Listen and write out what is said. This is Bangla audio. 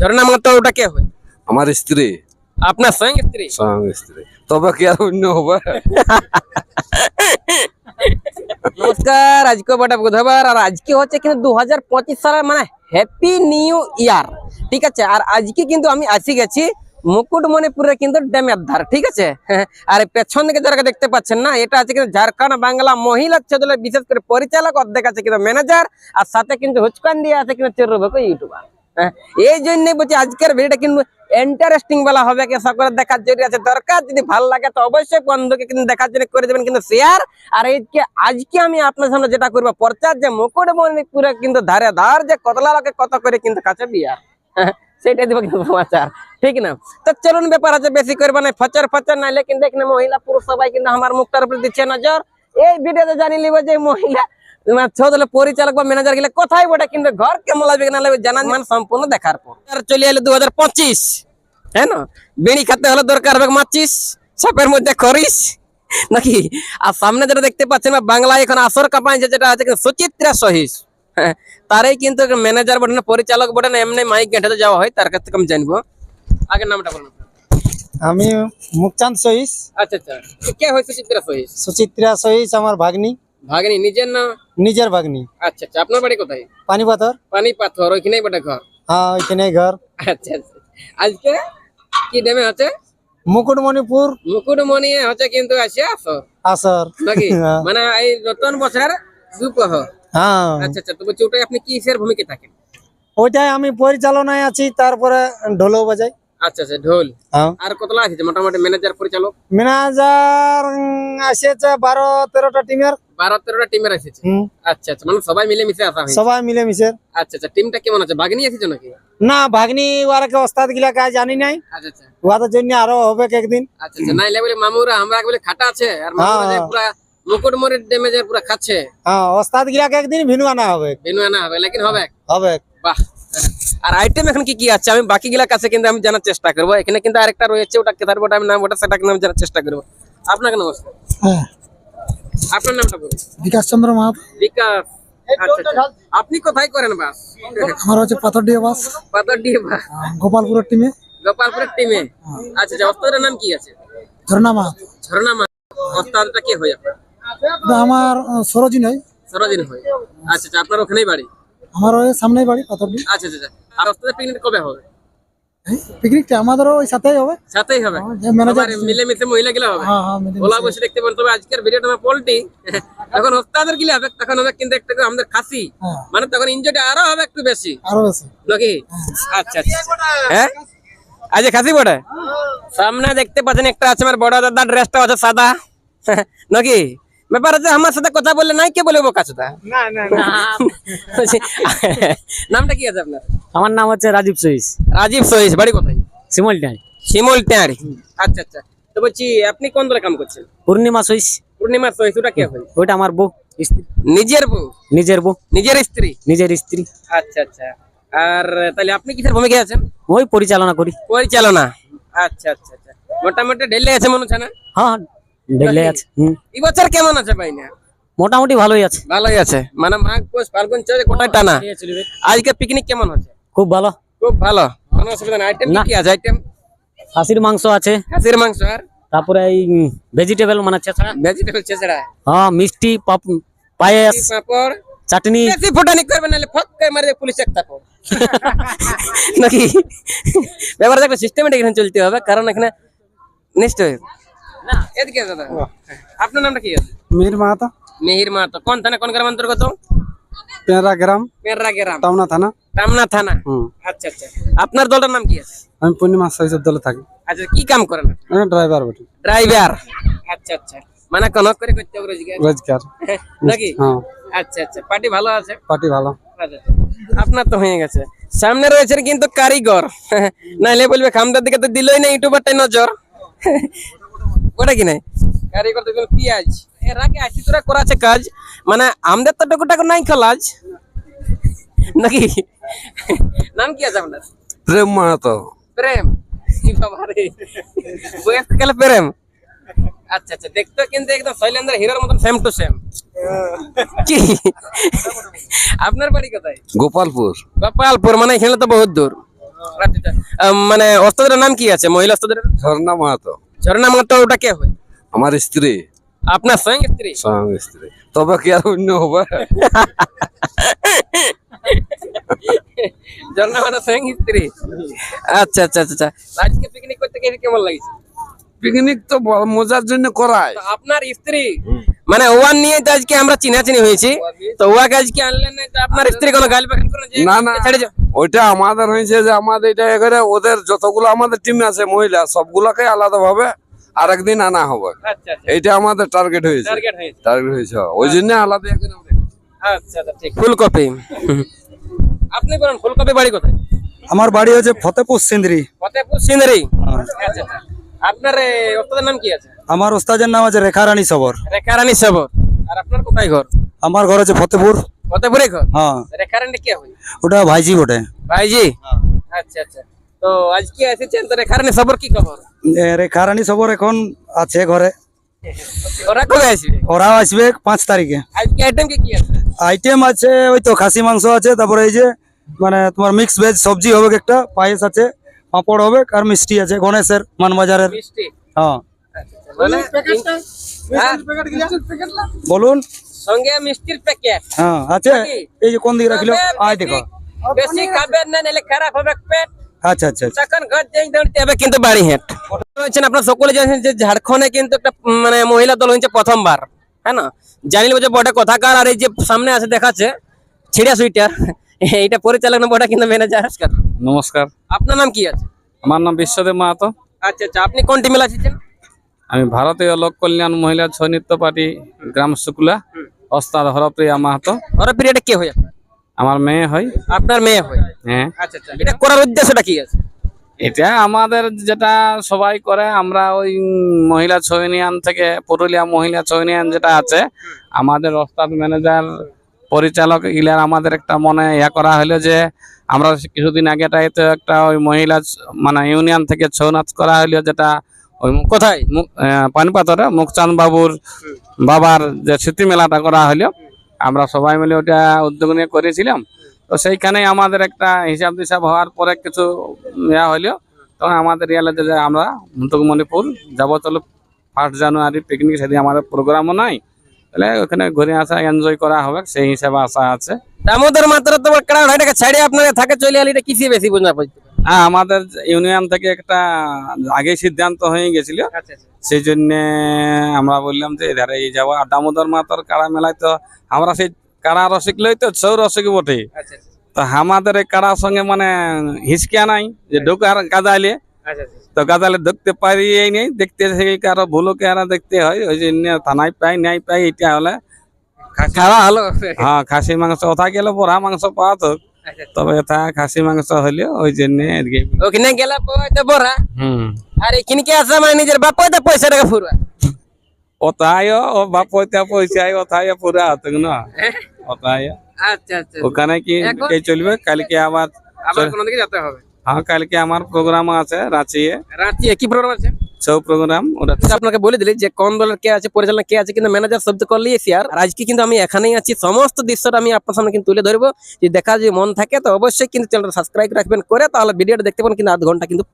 ঝর্ণা মাত্র ওটা কে হয়? আমার স্ত্রী। আপনার স্বয়ং স্ত্রী? স্বয়ং স্ত্রী। তবে কি আর অন্য হবে? নমস্কার আজকে বটে বুধবার আর আজকে হচ্ছে কিন্তু দু হাজার পঁচিশ সালের মানে হ্যাপি নিউ ইয়ার ঠিক আছে? আর আজকে কিন্তু আমি আসি গেছি মুকুটমণিপুরের কিন্তু ড্যামের ধার ঠিক আছে? আর পেছন দিকে যারা দেখতে পাচ্ছেন না এটা আছে কিন্তু ঝাড়খণ্ড বাংলা মহিলা চ্যানেলের বিশেষ করে পরিচালক অর্ধেক আছে কিন্তু ম্যানেজার আর সাথে কিন্তু হুচকান দিয়ে আছে কিন্তু চোরবক ইউটিউবার এই জন্যই বলছি আজকের ভিডিওটা কিন্তু ইন্টারেস্টিং বেলা হবে কি সকলে দেখার জন্য। আছে দরকার যদি ভালো লাগে তো অবশ্যই বন্ধুকে কিন্তু দেখার জন্য করে দেবেন কিন্তু শেয়ার আর এইকে আজকে আমি আপনার সামনে যেটা করব প্রচার যে মুকুটমণিপুরে কিন্তু ধারে ধার যে কতলা লোকে কত করে কিন্তু কাছে বিয়ার হ্যাঁ, সেটাই দিব কিন্তু সমাচার। ঠিক না? তো চলুন ব্যাপার আছে বেশি করবে না ফচর ফচর নাইলে কিন্তু এখানে মহিলা পুরুষ সবাই কিন্তু আমার মুখটার উপরে দিচ্ছে নজর। এই ভিডিওতে জানি লিব যে মহিলা তোমার ছোট পরিচালক বা ম্যানেজার গেলে কোথায় বটে? কিন্তু ঘর কেমন লাগবে না লাগবে জানা মানে সম্পূর্ণ দেখার পর। চলে এলো দু হাজার পঁচিশ। হ্যাঁ না? বিড়ি খেতে হলে দরকার হবে মাচিস সাপের মধ্যে করিস নাকি? আর সামনে যেটা দেখতে পাচ্ছেন বা বাংলায় এখন আসর কাপাই যেটা আছে সুচিত্রা সহিস। হ্যাঁ, তারই কিন্তু ম্যানেজার বটে না পরিচালক বটে না এমনি মাইক গেঁটে যাওয়া হয় তার কাছ থেকে আমি জানব। আগের নামটা বলুন আমি মুখচাঁদ সহিস। আচ্ছা আচ্ছা। কে হয় সুচিত্রা সহিস? সুচিত্রা সহিস আমার ভাগ্নি। ভাগনি নিজের না? নিজের ভাগ্নি। আচ্ছা আচ্ছা আপনার বাড়ি কোথায়? পানি পাথর। পানি পাথর ওইখানেই বটে ঘর? হ্যাঁ ওইখানে ঘর। আচ্ছা আচ্ছা। আজকে কি ডেমে আছে মুকুটমণিপুর। মুকুটমণি হচ্ছে কিন্তু আসে আসর। আসর। নাকি? হ্যাঁ। মানে এই নতুন বছর দুপহর হ্যাঁ। আচ্ছা আচ্ছা তো বলছি ওটাই আপনি কিসের ভূমিকা থাকেন? ওইটাই আমি পরিচালনায় আছি তারপরে ঢোলও বাজাই। আচ্ছা আচ্ছা ঢোল। হ্যাঁ। আর কতলা আছে? মোটামুটি ম্যানেজার পরিচালক? ম্যানেজার আসেছে বারো তেরোটা টিমের বারো তেরোটা টিমের এসেছে। হুম, আচ্ছা আচ্ছা মানে সবাই মিলে মিশে আসা হয়েছে। সবাই মিলে মিশে আচ্ছা আচ্ছা টিমটা কেমন আছে? বাগনি এসেছ নাকি? না ভাগ্নি ওয়ারকে ওস্তাদ গিলা কাজ জানি নাই। আচ্ছা আচ্ছা। ওদের জন্য আরও হবে একদিন। আচ্ছা আচ্ছা নাইলে বলে মামুরা আমরা বলে খাটা আছে আর মামুরা হ্যাঁ, হ্যাঁ। পুরা মুকুটমণির ড্যামেজের পুরা খাচ্ছে। হ্যাঁ ওস্তাদ গিলাকে একদিন ভিনু আনা হবে। বেনু আনা হবে লেকিন হবে। হবে। বাহ। আর আইটেম এখন কি কি আছে? আমি বাকি গুলা কাছে কিন্তু আমি জানার চেষ্টা করব। এখানে কিন্তু আরেকটা রয়েছে ওটা কেতার ওটা আমি নাম ওটা সেটা কিন্তু আমি জানার চেষ্টা করব। আপনাকে নমস্কার হ্যাঁ। আপনার নামটা বলুন। বিকাশ চন্দ্র মাহাত। বিকাশ। আচ্ছা, আচ্ছা। আপনি কোথায় করেন বাস? আমার হচ্ছে পাথরডিয়া বাস। পাতরডিহে বাস। গোপালপুরের টিমে গোপালপুরের টিমে আচ্ছা আচ্ছা ওস্তাদের নাম কি আছে? ঝর্ণা মাহাত। ঝর্ণা মা ওস্তাদটা কে হয় আপনার? আমার সরোজি নয়। সরোজিন হয়। আচ্ছা আচ্ছা আপনার ওখানেই বাড়ি? আমার ওই সামনেই বাড়ি পাথরডি। আচ্ছা আচ্ছা আচ্ছা। আর ওস্তাদের পিকনিক কবে হবে? পিকনিকটা আমাদেরও ওই সাথেই হবে। সাথেই হবে। ম্যানেজার সবার মিলেমিশে মহিলা গিলা হবে। হ্যাঁ হ্যাঁ ওলা বসে দেখতে পারেন তবে আজকের ভিডিওটা আমার পোল্টি তখন ওস্তাদের গিলা হবে তখন হবে কিন্তু একটু আমাদের খাসি। হ্যাঁ। মানে তখন এনজয়টা আরও হবে একটু বেশি। আরও বেশি। নাকি? আচ্ছা আচ্ছা। হ্যাঁ? আজ খাসি বটে? সামনে দেখতে পাচ্ছেন একটা আছে আমার বড় দাদা ড্রেসটা আছে সাদা। নাকি? ব্যাপার আছে আমার সাথে কথা বললে নাই কে বলে বোকা চোদা নামটা কি আছে আপনার? আমার নাম হচ্ছে রাজীব সহিস। রাজীব সহিস বাড়ি কোথায়? শিমলটাই শিমল ট্যাঁড়ি। আচ্ছা আচ্ছা। তো বলছি আপনি কোন দলে কাম করছেন? পূর্ণিমা সহিস। পূর্ণিমা সহিস ওটা কে হয়? ওইটা আমার বউ স্ত্রী। নিজের বউ? নিজের বউ। নিজের স্ত্রী? নিজের স্ত্রী। আচ্ছা আচ্ছা। আর তাহলে আপনি কিসের ভূমিকায় আছেন? ওই পরিচালনা করি। পরিচালনা। আচ্ছা আচ্ছা আচ্ছা। মোটামুটি ঢেলে আছে মনে হচ্ছে না? হ্যাঁ ঢেলে আছে হুম। এই বছর কেমন আছে ভাই না মোটামুটি ভালোই আছে। ভালোই আছে। মানে মাঘ পৌষ ফাল্গুন চলে গোটাই টানা। আজকে পিকনিক কেমন হচ্ছে? খুব ভালো? খুব ভালো। কোনো অসুবিধা নাই। আইটেম। কি আছে? আইটেম খাসির মাংস আছে। খাসির মাংস আর? তারপরে এই ভেজিটেবল মানে ছেঁচড়া ভেজিটেবল ছেঁচড়া হ্যাঁ মিষ্টি পাপ- পায়েস পাপড়। চাটনি। বেশি ফুটানি করবে নাহলে ফক করে মারে পুলিশ এক থাকো নাকি? ব্যাপার একটা সিস্টেমেটিক এখানে চলতে হবে কারণ এখানে নিশ্চয় না এদিকে দাদা। আপনার নামটা কি আছে? মিহির মাহাতো। মিহির মাহাতো। কোন থানা কোন গ্রাম অন্তর্গত? পেঁড়া গ্রাম। মেররা গ্রাম। টাউনা থানা। টামনা থানা। আচ্ছা আচ্ছা। আপনার দলটার নাম কি আছে? আমি পূর্ণিমা সহিসের দলে থাকি। আচ্ছা কি কাম করেন আমি ড্রাইভার বটি। ড্রাইভার। আচ্ছা আচ্ছা। মানে কনক করে করতে হবে রোজগার? রোজগার। নাকি? হ্যাঁ। আচ্ছা আচ্ছা। পার্টি ভালো আছে? পার্টি ভালো। আচ্ছা, আচ্ছা। আপনার তো হয়ে গেছে। সামনে রয়েছে কিন্তু কারিগর। নাইলে বলবে খামদার দিকে তো দিলই না ইউটিউবারটাই নজর। ওটা কি নাই? কারিগর তো পিঁয়াজ। এর আগে আশি তোরা করাছে কাজ। মানে আমাদের তো টুকুটাকু নাই খলাজ। নাকি? নাম কি আছে আপনার? প্রেম মাহাতো। প্রেম। বয়স প্রেম? আচ্ছা আচ্ছা দেখতে কিন্তু একদম শৈলেন্দ্র হিরোর মতন সেম টু সেম কি? আপনার বাড়ি কোথায়? গোপালপুর। গোপালপুর মানে এখানে তো বহুত দূর। আচ্ছা, আচ্ছা। মানে ওস্তাদের নাম কি আছে? মহিলা ওস্তাদের ঝর্ণা মাহাতো। ঝর্ণা মাত্র ওটা কে হয়? আমার স্ত্রী। আপনার স্বয়ং স্ত্রী? স্বয়ং স্ত্রী। তবে কি আর অন্য হবে? ঝর্ণা মাত্র স্বয়ং স্ত্রী আচ্ছা আচ্ছা আচ্ছা আচ্ছা। আজকে পিকনিক করতে গিয়ে কেমন লাগছে? পিকনিক তো মজার জন্য করায়। আপনার স্ত্রী? মানে ওয়ান নিয়ে তো আজকে আমরা চিনাচিনি হয়েছি। তো ওয়াকে আজকে আনলেন না আপনার স্ত্রী কোনো গাল করে না, না। ওইটা আমাদের হয়েছে যে আমাদের এটা এখানে ওদের যতগুলো আমাদের টিমে আছে মহিলা সবগুলোকে আলাদা ভাবে আরেকদিন আনা হবে। আচ্ছা আচ্ছা। এইটা আমাদের টার্গেট হয়েছে। টার্গেট হয়েছে। ওই জন্য আলাদা ফুলকপি। আপনি বলেন ফুলকপি বাড়ি কোথায়? আমার বাড়ি হচ্ছে ফতেপুর সিন্দ্রি। ফতেপুর সিনারি আচ্ছা আচ্ছা। আপনার ওস্তাদের নাম কি আছে? আমার ওস্তাদের নাম আছে রেখারানী সবর। রেখারানী সবর। আর আপনার কোথায় ঘর? আমার ঘর আছে ফতেপুর ফতেপুরে ঘর? হ্যাঁ। রেখারানী কে হয়? ওটা ভাইজি বটে। ভাইজি? আচ্ছা আচ্ছা। তো আজকে এসেছেন তো রেখারানী সবর কি খবর? রেখা রেখারানী সবর এখন আছে ঘরে। ওরা কবে আসবে? ওরাও আসবে পাঁচ তারিখে। আজকে আইটেম কি কি আছে? আইটেম আছে ওই তো খাসি মাংস আছে তারপরে এই যে মানে তোমার মিক্স ভেজ সবজি হবে একটা পায়েস আছে পাঁপড় হবে আর মিষ্টি আছে গণেশের মানবাজারের। মিষ্টি। হ্যাঁ। হ্যাঁ, বলুন। সঙ্গে মিষ্টির প্যাকেট। হ্যাঁ আছে। এই যে কোন দিকে রাখিল? আয় দেখো। বেশি খাবেন না নাহলে খারাপ হবে পেট। আচ্ছা আচ্ছা আচ্ছা। তখন ঘর যাই দৌড়তে হবে কিন্তু বাড়ি হেঁট। আপনার সকলে জানেন যে ঝাড়খণ্ডে কিন্তু একটা মানে মহিলা দল হয়েছে প্রথমবার। হ্যাঁ না জানিল যে বটে কথাকার আর এই যে সামনে আছে দেখাচ্ছে ছিড়া সুইটার এইটা পরিচালক না বটে কিন্তু ম্যানেজার নমস্কার আপনার নাম কি আছে আমার নাম বিশ্বদেব মাহাতো আচ্ছা আচ্ছা আপনি কোন টিমে আছেন আমি ভারতীয় লোক কল্যাণ মহিলা ছৌ নৃত্য পার্টি গ্রাম শুক্লা ওস্তাদ হরপ্রিয়া মাহাতো ওরা পিরিয়ডে কে হয় আমার মেয়ে হয় আপনার মেয়ে হয় হ্যাঁ আচ্ছা আচ্ছা এটা করার উদ্দেশ্যটা কি আছে এটা আমাদের যেটা সবাই করে আমরা ওই মহিলা ছৌ ইউনিয়ন থেকে পুরুলিয়া মহিলা ছৌ ইউনিয়ন যেটা আছে আমাদের ওস্তাদ ম্যানেজার পরিচালক ইলার আমাদের একটা মনে ইয়া করা হলো যে আমরা কিছুদিন আগেটাই তো একটা ওই মহিলা মানে ইউনিয়ন থেকে ছৌ নাচ করা হলো যেটা ওই কোথায়? মুখ- আহ, পানিপাথরে মুখচাঁদ বাবুর বাবার যে স্মৃতি মেলাটা করা হলো আমরা সবাই মিলে ওটা উদ্যোগ নিয়ে করেছিলাম। তো সেইখানে আমাদের একটা হিসাব দিসাব হওয়ার পরে কিছু ইয়া হইল তখন আমাদের ইয়ালে যে আমরা মুন্তুকমণিপুর যাব চলো ফার্স্ট জানুয়ারি পিকনিক সেদিন আমাদের প্রোগ্রামও নাই তাহলে ওখানে ঘুরে আসা এনজয় করা হবে সেই হিসাবে আসা আছে। দামোদর মাত্র তো ক্রাউড এটাকে ছাড়ে আপনাকে থাকে চলে আলি এটা কিসে বেশি বুঝনা পড়ছে? হ্যাঁ আমাদের ইউনিয়ন থেকে একটা আগে সিদ্ধান্ত হয়ে গেছিল। আচ্ছা আচ্ছা। সেই জন্য আমরা বললাম যে এধারে এই যাব। আর দামোদর মাতার কাড়া মেলায় তো আমরা সেই কাড়া রসিক লই তো সৌ রসিক বটে। আচ্ছা তো আমাদের এই কাড়ার সঙ্গে মানে হিসকিয়া নাই যে ঢোকার গাদাইলে আচ্ছা তো গাদালে দেখতে পারি এই নেই দেখতে কারও ভুলোকে আর দেখতে হয় ওই জন্য থানায় পাই নাই পাই এটা হলে খাওয়া হলো। হ্যাঁ খাসি মাংস ওথা গেলে বড়া মাংস পাওয়া তো। আচ্ছা, তবে এটা খাসি মাংস হইলে ওই জন্য ওখানে গেলে বড়া হুম। আর এখানে আসা মানে নিজের বাপ পয়সা টাকা ফুরবা। ও বাপ পয়সা পয়সা ওটাই পুরা হতো না আচ্ছা আচ্ছা ওখানে কি এই চলবে কালকে আবার আবার কোনো দিকে যেতে হবে হ্যাঁ কালকে আমার প্রোগ্রাম আছে রাঁচিয়ে রাঁচি কি প্রোগ্রাম আছে প্রোগ্রাম আপনাকে বলে দিলি যে কোন দলের কে আছে পরিচালনা কে আছে কিন্তু ম্যানেজার শব্দ আর আজকে কিন্তু আমি এখানেই আছি সমস্ত দৃশ্যটা আমি আপনার সামনে কিন্তু তুলে ধরবো। যদি দেখা যদি মন থাকে তো অবশ্যই কিন্তু চ্যানেলটা সাবস্ক্রাইব রাখবেন করে তাহলে ভিডিওটা দেখতে পাবেন কিন্তু আধ ঘণ্টা কিন্তু